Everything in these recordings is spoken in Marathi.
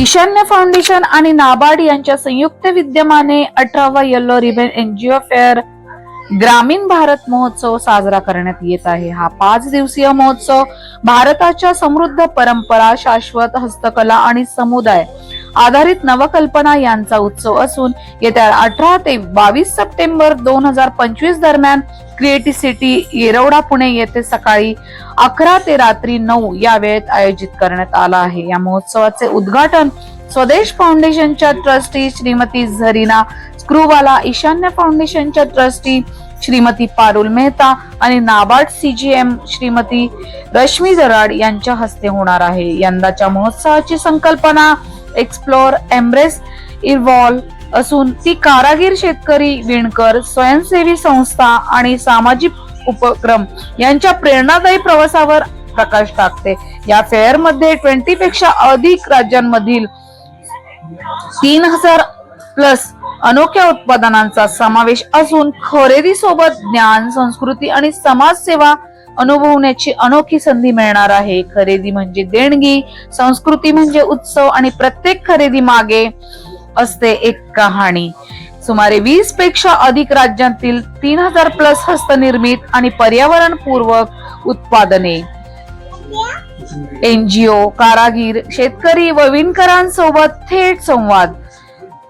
ईशान्य फाउंडेशन आणि नाबार्ड यांच्या संयुक्त विद्यमाने अठरावा येलो रिबन एनजीओ फेअर ग्रामीण भारत महोत्सव साजरा करण्यात येत आहे. हा पाच दिवसीय महोत्सव भारताच्या समृद्ध परंपरा शाश्वत हस्तकला आणि समुदाय आधारित नवकल्पना यांचा उत्सव असून येत्या अठरा ते बावीस सप्टेंबर दोन हजार पंचवीस दरम्यान क्रिएटिव्ह सिटी येरवडा पुणे येथे सकाळी अकरा ते रात्री नऊ या वेळेत आयोजित करण्यात आला आहे. या महोत्सवाचे उद्घाटन स्वदेश फाउंडेशनच्या ट्रस्टी श्रीमती झरीना स्क्रूवाला ईशान्य फाउंडेशनच्या ट्रस्टी श्रीमती पारुल मेहता आणि नाबार्ड सीजीएम श्रीमती रश्मी जराड यांच्या हस्ते होणार आहे. यंदाच्या महोत्सवाची संकल्पना एक्सप्लोर एम्ब्रेस इव्हॉल्व असून ती कारागीर शेतकरी विणकर स्वयंसेवी संस्था आणि सामाजिक उपक्रम यांच्या प्रेरणादायी प्रवासावर प्रकाश टाकते. या फेअरमध्ये ट्वेंटी पेक्षा अधिक राज्यांमधील तीन हजार प्लस अनोख्या उत्पादनांचा समावेश असून खरेदी सोबत ज्ञान संस्कृती आणि समाजसेवा अनुभवण्याची अनोखी संधी मिळणार आहे. खरेदी म्हणजे देणगी संस्कृती म्हणजे उत्सव आणि प्रत्येक खरेदी मागे असते एक कहाणी. सुमारे वीसपेक्षा अधिक राज्यांतील तीन हजार प्लस हस्तनिर्मित आणि पर्यावरणपूर्वक उत्पादने. एनजीओ कारागीर शेतकरी व विणकरांसोबत थेट संवाद.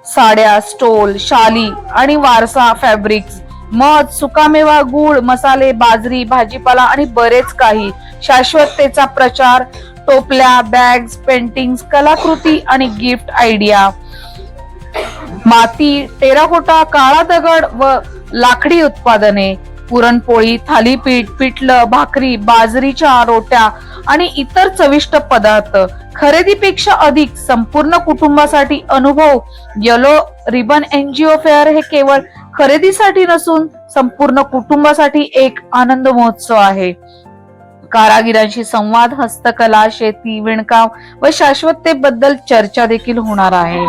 साड्या स्टोल शाली आणि वारसा फॅब्रिक्स मध सुकामेवा गुळ मसाले बाजरी भाजीपाला आणि बरेच काही. शाश्वततेचा प्रचार टोपल्या बॅग्स पेंटिंग कलाकृती आणि गिफ्ट आयडिया माती टेराकोटा काळा दगड व लाकडी उत्पादने. पुरणपोळी थालीपीठ पिठलं भाकरी बाजरीच्या रोट्या आणि इतर चविष्ट पदार्थ. खरेदीपेक्षा अधिक संपूर्ण कुटुंबासाठी अनुभव. येलो रिबन एनजीओ फेअर हे केवळ खरेदीसाठी नसून संपूर्ण कुटुंबासाठी एक आनंद महोत्सव आहे. कारागिरांशी संवाद हस्तकला शेती विणकाम व शाश्वततेबद्दल चर्चा देखील होणार आहे.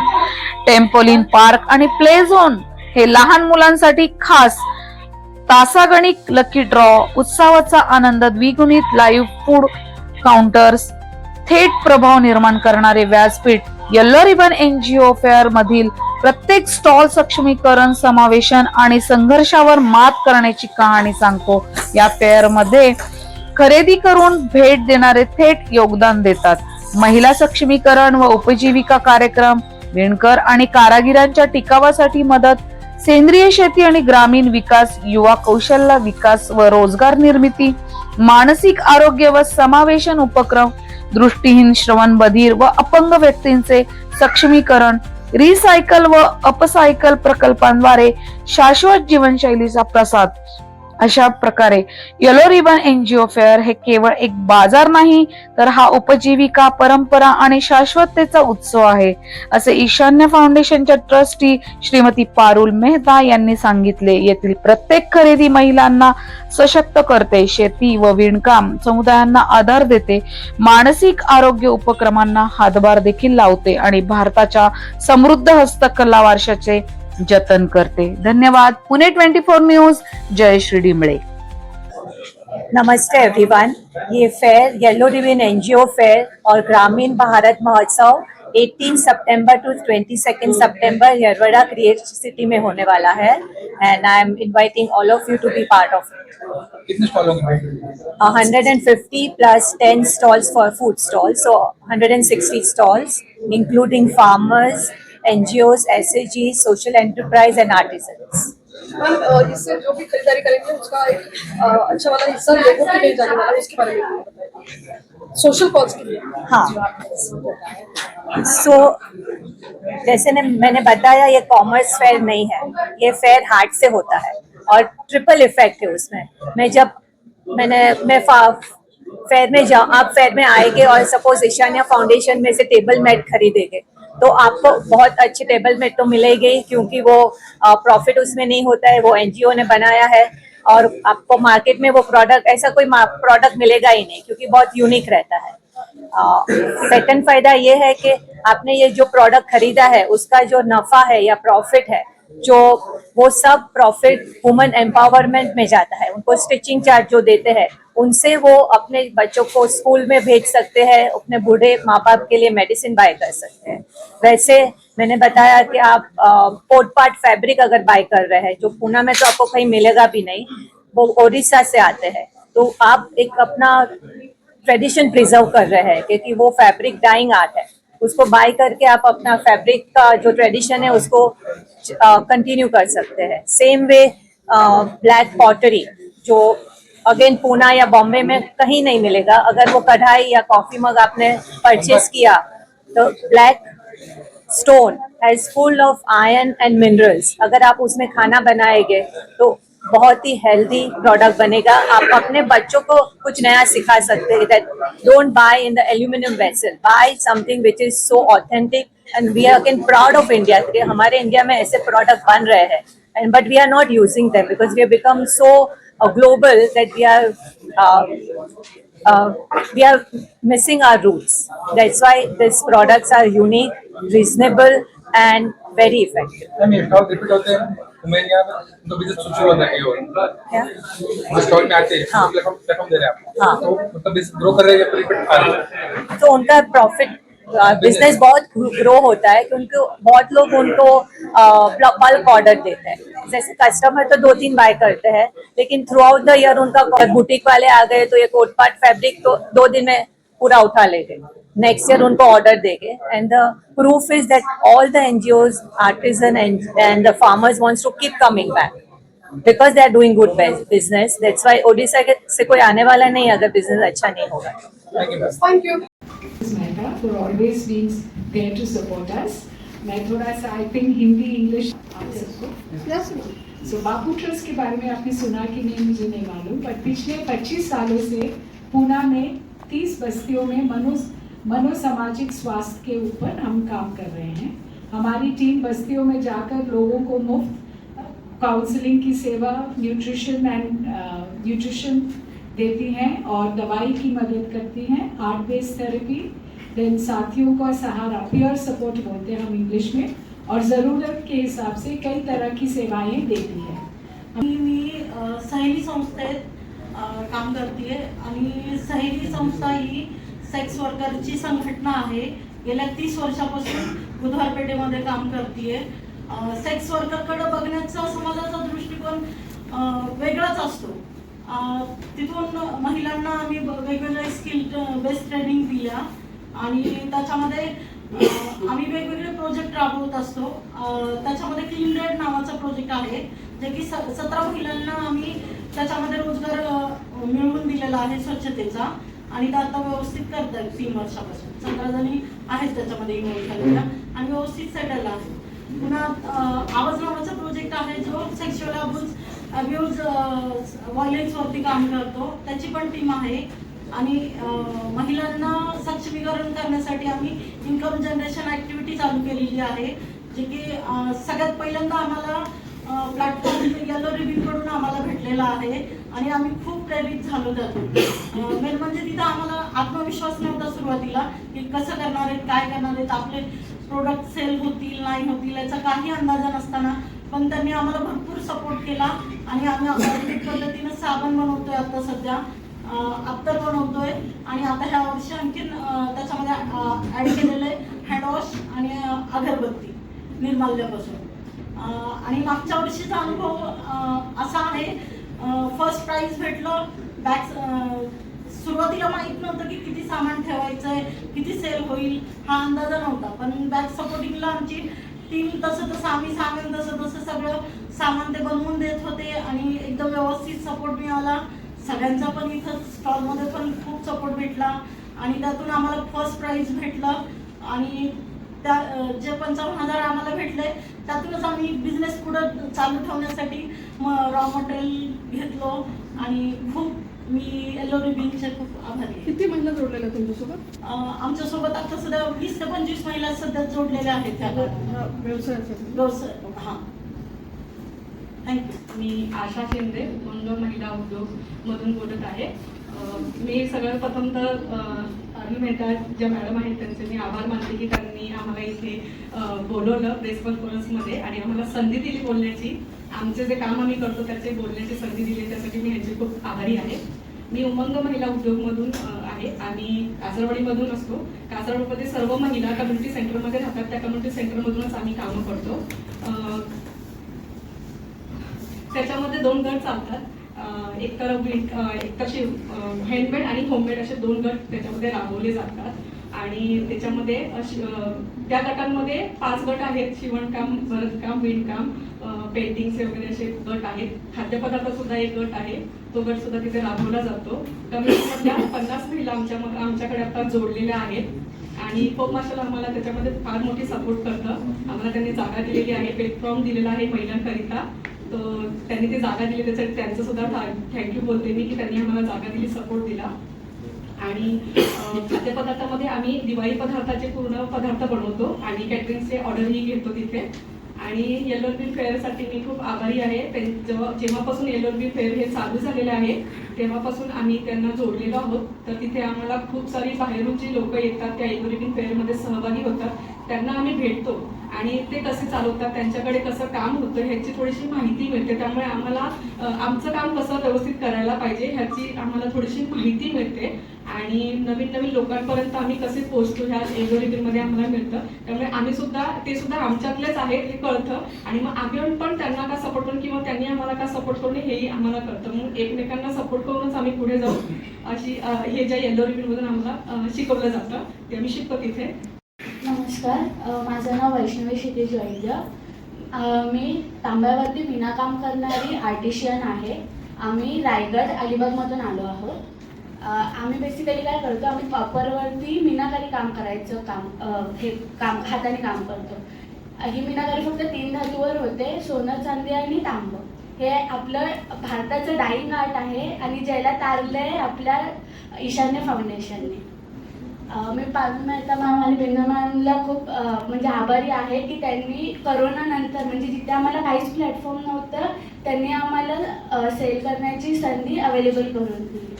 टेम्पोलिन पार्क आणि प्ले झोन हे लहान मुलांसाठी खास तासागणिक लकी ड्रॉ उत्सवाचा आनंद द्विगुणित लाईव्ह फूड काउंटर्स थेट प्रभाव निर्माण करणारे व्यासपीठ येल्लो रिबन एनजीओ फेअर मधील प्रत्येक स्टॉल सक्षमीकरण समावेशन आणि संघर्षावर मात करण्याची कहाणी सांगतो. या फेअरमध्ये खरेदी करून भेट देणारे थेट योगदान देतात. महिला सक्षमीकरण व उपजीविका कार्यक्रम विणकर आणि कारागिरांच्या टिकावासाठी मदत सेंद्रिय शेती आणि ग्रामीण विकास युवा कौशल्य विकास व रोजगार निर्मिती मानसिक आरोग्य व समावेशन उपक्रम दृष्टीहीन श्रवण बधीर व अपंग व्यक्तींचे सक्षमीकरण रिसायकल व अपसायकल प्रकल्पांद्वारे शाश्वत जीवनशैलीचा प्रसाद अशा प्रकारे. येलो रिबन एनजीओ फेअर हे केवळ एक बाजार नाही तर हा उपजीविका परंपरा आणि शाश्वततेचा उत्सव आहे असे ईशान्य फाउंडेशनच्या ट्रस्टी श्रीमती पारुल मेहता यांनी सांगितले. येथील प्रत्येक खरेदी महिलांना सशक्त करते शेती व विणकाम समुदायांना आधार देते मानसिक आरोग्य उपक्रमांना हातभार देखील लावते आणि भारताच्या समृद्ध हस्तकला वारशाचे जतन करते. धन्यवाद. Pune twenty four news. Jay Shri Dimle नमस्ते एवरीवन ये fair yellow ribbon NGO fair और ग्रामीण भारत महोत्सव 18 सितंबर टू 22 सितंबर यरवड़ा क्रिएट सिटी में होने वाला है and I am inviting all of you to be part of it कितने स्टॉल होंगे 150 plus 10 stalls for food stalls so 160 stalls including farmers NGOs SAGs social enterprise and artisans. Ma'am इससे जो भी खरीदारी करेंगे उसका एक अच्छा वाला हिस्सा लोगों के लिए जाने वाला उसके बारे में सोशल कॉज के लिए। हाँ। सो जैसे ने मैंने बताया ये कॉमर्स फेयर नहीं है ये फेयर हार्ट से होता है और ट्रिपल इफ़ेक्ट है उसमें। मैं जब मैंने मैं फेयर में जा आप फेयर में आएँगे और सपोज़ ईशान्य फाउंडेशन में से टेबल मैट खरीदेंगे तो आपको बहुत अच्छी टेबल में तो मिलेगी, क्योंकि वो प्रॉफिट उसमें नहीं होता है, वो एनजीओ ने बनाया है, और आपको मार्केट में वो प्रोडक्ट ऐसा कोई प्रोडक्ट मिलेगा ही नहीं, क्योंकि बहुत यूनिक रहता है। सेकंड फ़ायदा ये है कि आपने ये जो प्रोडक्ट खरीदा है, उसका जो नफा है या प्रॉफिट है, जो, वो सब प्रॉफिट वुमेन एम्पावरमेंट में जाता है। उनको स्टिचिंग चार्ज जो देते हैं उनसे वो अपने बच्चों को स्कूल में भेज सकते हैं, अपने बूढ़े माँ बाप के लिए मेडिसिन बाय कर सकते हैं। वैसे मैंने बताया कि आप पोट पार्ट फैब्रिक अगर बाय कर रहे हैं, जो पूना में तो आपको कहीं मिलेगा भी नहीं, वो ओडिशा से आते हैं। तो आप एक अपना ट्रेडिशन प्रिजर्व कर रहे हैं, क्योंकि वो फैब्रिक डाइंग आर्ट है। उसको बाय करके आप अपना फैब्रिक का जो ट्रेडिशन है, उसको कंटिन्यू कर सकते हैं। सेम वे ब्लैक पॉटरी जो अगेन पूना या बॉम्बे में कहीं नहीं मिलेगा। अगर वो कढ़ाई या कॉफ़ी मग आपने परचेज किया तो black stone has full of iron and minerals अगर आप उसमें खाना बनाएँगे तो बहुत ही हेल्दी प्रोडक्ट बनेगा। आप अपने बच्चों को कुछ नया सिखा सकते हैं। That don't buy in the aluminium vessel buy something which is so authentic and we are can proud of India हमारे इंडिया में ऐसे प्रोडक्ट बन रहे हैं। And but we are not using them because we become so global that we are uh, we are missing our roots. That's why these products are unique, reasonable, and very effective. Ma'am ये स्टॉल रिपीट होते हैं तो मैं यहाँ पे उनको बिजनेस शुरू होता है और क्या जो स्टॉल में आते हैं हाँ। प्लेटफॉर्म प्लेटफॉर्म दे रहे हैं आपको हाँ। तो मतलब बिजनेस ग्रो कर रहे हैं या रिपीट आ रहे हैं तो उनका प्रॉफिट बिज़नेस बहुत ग्रो होता है क्योंकि बहुत लोग उनको बल्क ऑर्डर देते हैं। जैसे कस्टमर तो दो तीन बाय करते हैं लेकिन थ्रू आउट द ईयर उनका बुटीक वाले आ गए तो ये कोट पार्ट फैब्रिक तो दो दिन में पूरा उठा ले गए। नेक्स्ट ईयर उनको ऑर्डर देंगे and the proof is that all the NGOs artisan and the farmers wants to keep coming back because they are doing good business that's why Odisha के- से कोई आने वाला नहीं अगर बिज़नेस अच्छा नहीं होगा। Thank you for always being there to support us. मैं थोड़ा सा आई थिंक हिंदी इंग्लिश आप सबको। सो बापू ट्रस्ट के बारे में आपने सुना कि नहीं मुझे नहीं मालूम पर पिछले 25 सालों से पूना में 30 बस्तियों में मनो मनोसामाजिक स्वास्थ्य के ऊपर हम काम कर रहे हैं। हमारी टीम बस्तियों में जाकर लोगों को मुफ़्त काउंसलिंग की सेवा न्यूट्रिशन एंड न्यूट्रिशन देती हैं और दवाई की मदद करती हैं। आर्ट बेस्ड थेरेपी देन साथियों का सहारा पीयर सपोर्ट बोलते हैं हम इंग्लिश में और ज़रूरत के हिसाब से कई तरह की सेवाएं देती है। आणि मी सहेली संस्थेत काम करते आणि सहेली संस्था ही सेक्स वर्करची संघटना आहे. गेल्या तीस वर्षापासून बुधवार पेठेमध्ये काम करते सेक्स वर्करकडे बघण्याचा समाजाचा दृष्टिकोन वेगळाच असतो. तिथून महिलांना आम्ही वेगवेगळ्या स्किल बेस्ड ट्रेनिंग दिल्या. आणि त्याच्यामध्ये आम्ही वेगवेगळे प्रोजेक्ट राबवत असतो. त्याच्यामध्ये क्लीन रेड नावाचा प्रोजेक्ट आहे जे की स- सतरा महिलांना आम्ही त्याच्यामध्ये रोजगार मिळवून दिलेला आहे स्वच्छतेचा. आणि ते आता व्यवस्थित करतात तीन वर्षापासून. सतरा जणी आहेत त्याच्यामध्ये इन्व्हॉल्व झालेल्या आणि व्यवस्थित सेटल आहे पुन्हा आवाज नावाचा प्रोजेक्ट आहे जो सेक्शुअल अब्यूज अब्यूज व्हायलेन्सवरती काम करतो. त्याची पण टीम आहे. आणि महिलांना सक्षमीकरण करण्यासाठी आम्ही इन्कम जनरेशन ऍक्टिव्हिटी चालू केलेली आहे जे की सगळ्यात पहिल्यांदा आम्हाला प्लॅटफॉर्म येलो रिव्ह्यूकडून आम्हाला भेटलेला आहे आणि आम्ही खूप प्रेरित झालो त्यातून. मेन म्हणजे तिथं आम्हाला आत्मविश्वास नव्हता सुरुवातीला की कसं करणार आहेत काय करणार आहेत आपले प्रोडक्ट सेल होतील नाही होतील याचा काही अंदाजा नसताना पण त्यांनी आम्हाला भरपूर सपोर्ट केला आणि आम्ही ऑर्गॅनिक पद्धतीनं साबण बनवतोय आता सध्या. अत्तर बनवतोय आणि आता ह्या वर्षी आणखीन त्याच्यामध्ये ऍड केलेलं आहे हँडवॉश आणि अगरबत्ती निर्माल्यापासून. आणि मागच्या वर्षीचा अनुभव असा आहे फर्स्ट प्राइज भेटलं. बॅग सुरुवातीला माहीत नव्हतं की किती सामान ठेवायचं आहे किती सेल होईल हा अंदाज नव्हता. पण बॅग सपोर्टिंगला आमची टीम तसं तसं आम्ही सांगेल तसं तसं सगळं सामान ते बनवून देत होते आणि एकदम व्यवस्थित सपोर्ट मिळाला. सगळ्यांचा पण इथं स्टॉलमध्ये पण खूप सपोर्ट भेटला. आणि त्यातून आम्हाला फर्स्ट प्राइज भेटलं. आणि त्या जे पंचावन्न हजार आम्हाला भेटले त्यातूनच आम्ही बिझनेस पुढं चालू ठेवण्यासाठी रॉ मटेरियल घेतलो. आणि खूप मी एलो रिबिनचे खूप आभारी आहे. किती महिला जोडलेल्या तुमच्यासोबत? आमच्यासोबत आता सध्या वीस ते पंचवीस महिला सध्या जोडलेल्या आहेत त्या व्यवसायासाठी. व्यवसाय हां. थँक्यू मी आशा शिंदे मंगळ महिला उद्योग मधून बोलत आहे. मी सगळं प्रथम तर अरुण मेहता ज्या मॅडम आहेत त्यांचे मी आभार मानते की त्यांनी आम्हाला इथे बोलवलं प्रेस कॉन्फरन्समध्ये आणि आम्हाला संधी दिली बोलण्याची. आमचे जे काम आम्ही करतो त्याचे बोलण्याची संधी दिली त्यासाठी मी ह्याची खूप आभारी आहे. मी उमंग महिला उद्योगमधून आहे आम्ही कासरवाडीमधून असतो. कासरवाडीमध्ये सर्व महिला कम्युनिटी सेंटरमध्ये राहतात. त्या कम्युनिटी सेंटरमधूनच आम्ही कामं करतो. त्याच्यामध्ये दोन गट चालतात. एक तर एक तर शिव हँडमेड आणि होममेड असे दोन गट त्याच्यामध्ये राबवले जातात. आणि त्याच्यामध्ये त्या गटांमध्ये पाच गट आहेत. शिवणकाम भरतकाम विणकाम पेंटिंग्स पेंटिंगचे वगैरे असे गट आहेत. खाद्यपदार्थ सुद्धा एक गट आहे. तो गट सुद्धा तिथे राबवला जातो. कमिटीमधल्या पन्नास महिला आमच्या आमच्याकडे आता जोडलेल्या आहेत. आणि पोप मार्शल आम्हाला त्याच्यामध्ये फार मोठी सपोर्ट करतं. आम्हाला त्यांनी जागा दिलेली आहे. प्लॅटफॉर्म दिलेला आहे महिलांकरिता. तर त्यांनी ते जागा दिली त्याच्यात त्यांचं सुद्धा थँक्यू बोलते मी की त्यांनी आम्हाला जागा दिली सपोर्ट दिला. आणि खाद्यपदार्थामध्ये आम्ही दिवाळी पदार्थाचे पूर्ण पदार्थ बनवतो आणि कॅटरिंगचे ऑर्डरही घेतो तिथे. आणि येलो बिल फेअरसाठी मी खूप आभारी आहे. जेव्हा जेव्हापासून येलो बिल फेअर हे चालू झालेले आहे तेव्हापासून आम्ही त्यांना जोडलेलो आहोत. तर तिथे आम्हाला खूप सारी बाहेरून जी लोक येतात त्या येलो बिल फेअरमध्ये सहभागी होतात. त्यांना आम्ही भेटतो. आणि ते कसे चालवतात त्यांच्याकडे कसं काम होतं ह्याची थोडीशी माहिती मिळते. त्यामुळे आम्हाला आमचं काम कसं व्यवस्थित करायला पाहिजे ह्याची आम्हाला थोडीशी माहिती मिळते. आणि नवीन नवीन लोकांपर्यंत आम्ही कसे पोहोचतो ह्या एल्गोरिदममध्ये आम्हाला मिळतं. त्यामुळे आम्ही सुद्धा ते सुद्धा आमच्यातलेच आहेत हे कळतं. आणि मग आम्ही पण त्यांना का सपोर्ट करून किंवा त्यांनी आम्हाला का सपोर्ट करून हेही आम्हाला कळतं. म्हणून एकमेकांना सपोर्ट करूनच आम्ही पुढे जाऊ. अशी हे ज्या येल्लो रिबीनमधून आम्हाला शिकवलं जातं ते आम्ही शिकतो तिथे. नमस्कार. माझं नाव वैष्णवी क्षितिज वैद्य मी तांब्यावरती विनाकाम करणारी आर्टिशियन आहे. आम्ही रायगड अलिबागमधून आलो आहोत. आम्ही बेसिकली काय करतो आम्ही कॉपरवरती मीनाकारी काम करायचं काम हे काम हाताने काम करतो. ही मीनाकारी फक्त तीन धातूवर होते सोनं चांदी आणि तांब. हे आपलं भारताचं डाईंग आर्ट आहे आणि ज्याला तारलं आहे आपल्या ईशान्य फाउंडेशनने मी पारुल मेहता मॅम आणि बिंदा मॅमला खूप म्हणजे आभारी आहे की त्यांनी करोनानंतर म्हणजे जिथे आम्हाला काहीच प्लॅटफॉर्म नव्हतं त्यांनी आम्हाला सेल करण्याची संधी अवेलेबल करून दिली.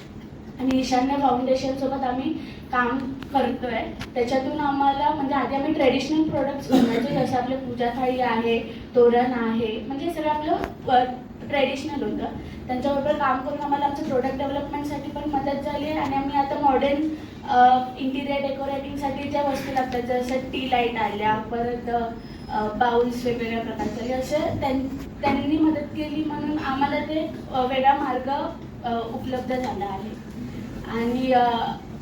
आणि ईशान्य फाउंडेशनसोबत आम्ही काम करतोय. त्याच्यातून आम्हाला म्हणजे आधी आम्ही ट्रेडिशनल प्रोडक्ट्स बनवायचे जसं आपलं पूजा थाळी आहे तोरण आहे म्हणजे सगळं आपलं ट्रेडिशनल होतं. त्यांच्याबरोबर काम करून आम्हाला आमचं प्रोडक्ट डेव्हलपमेंटसाठी पण मदत झाली आहे. आणि आम्ही आता मॉडर्न इंटिरियर डेकोरेटिंगसाठी ज्या वस्तू लागतात जसं टी लाइट आल्या परत बाउल्स वेगवेगळ्या प्रकारचे असे त्यां त्यांनी मदत केली म्हणून आम्हाला ते वेगळा मार्ग उपलब्ध झाला आहे. आणि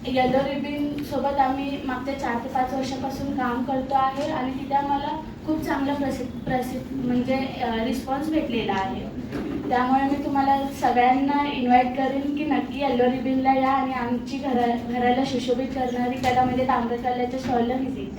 येलो रिबिन सोबत आम्ही मागच्या चार ते पाच वर्षापासून काम करतो आहे आणि तिथे आम्हाला खूप चांगला प्रसिद्ध प्रसिद्ध म्हणजे रिस्पॉन्स भेटलेला आहे. त्यामुळे मी तुम्हाला सगळ्यांना इन्व्हाइट करेन की नक्की येल्लो रिबिनला या आणि आमची घरा घराला सुशोभित करणारी कला म्हणजे ताम्रकलेच्या स्टॉलला व्हिजिट